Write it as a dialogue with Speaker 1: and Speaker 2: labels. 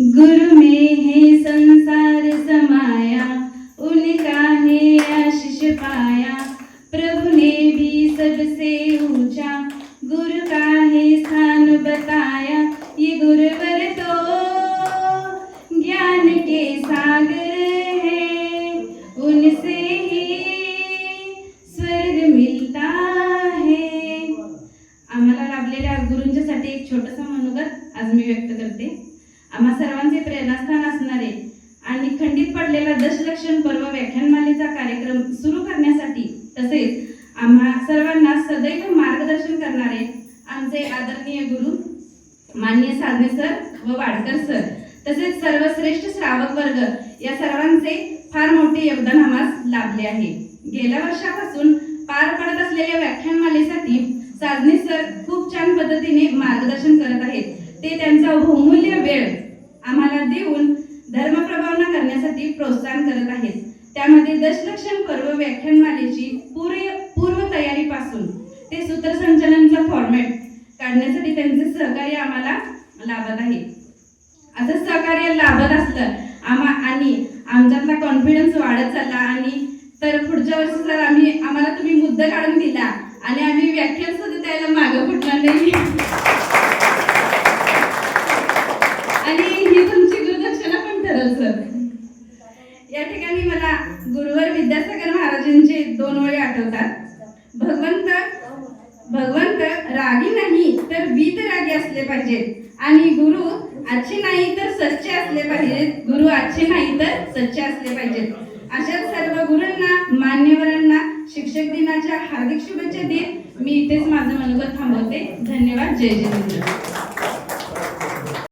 Speaker 1: गुरु में है संसार समाया उनका है आशीष पाया। प्रभु ने भी सबसे ऊंचा गुरु का है स्थान बताया। ये गुरुवर तो ज्ञान के सागर है। उनसे ही स्वर्ग मिलता है। आम्हाला लाभलेल्या गुरूंच्यासाठी एक छोटंसं मनोगत आज मी व्यक्त करते. आम्हा सर्वांचे प्रेरणास्थान असणारे आणि खंडित पडलेला दशलक्षण पर्व व्याख्यानमालेचा कार्यक्रम सुरू करण्यासाठी तसेच आम्हा सर्वांना सदैव मार्गदर्शन करणारे आमचे आदरणीय गुरु माननीय साधने सर व वाडकर सर तसेच सर्वश्रेष्ठ श्रावक वर्ग या सर्वांचे फार मोठे योगदान आम्हास लाभले आहे. गेल्या वर्षापासून पार पडत असलेल्या व्याख्यानमालेसाठी साधने सर खूप छान पद्धतीने मार्गदर्शन करत आहेत. ते त्यांचा बहुमूल्य वेळ आम्हाला देऊन धर्मप्रभावना करण्यासाठी प्रोत्साहन करत आहेत. त्यामध्ये दशलक्षण पर्व व्याख्यानमालेची पूर्व पूर्व तयारीपासून ते सूत्रसंचलनचा फॉर्मॅट काढण्यासाठी त्यांचे सहकार्य आम्हाला लाभत आहे. असं सहकार्य लाभत असलं आम्हा आणि आमच्यातला कॉन्फिडन्स वाढत चालला आणि तर पुढच्या वर्षी जर आम्ही आम्हाला तुम्ही मुद्दा काढून दिला आणि आम्ही व्याख्यान सुद्धा द्यायला मागं सर या ठिकाणी मला गुरुवर विद्यासागर महाराजांचे दोन वळे आठवतात. भगवंत भगवंत रागी नाही तर वीत रागी असले पाहिजेत आणि गुरु आजचे नाही तर सच्चे असले पाहिजेत गुरु आजचे नाही तर सच्चे असले पाहिजेत अशा सर्व गुरूंना मान्यवरांना शिक्षक दिनाच्या हार्दिक शुभेच्छा देत मी इथेच माझं मनोगत थांबवते. धन्यवाद. जय जय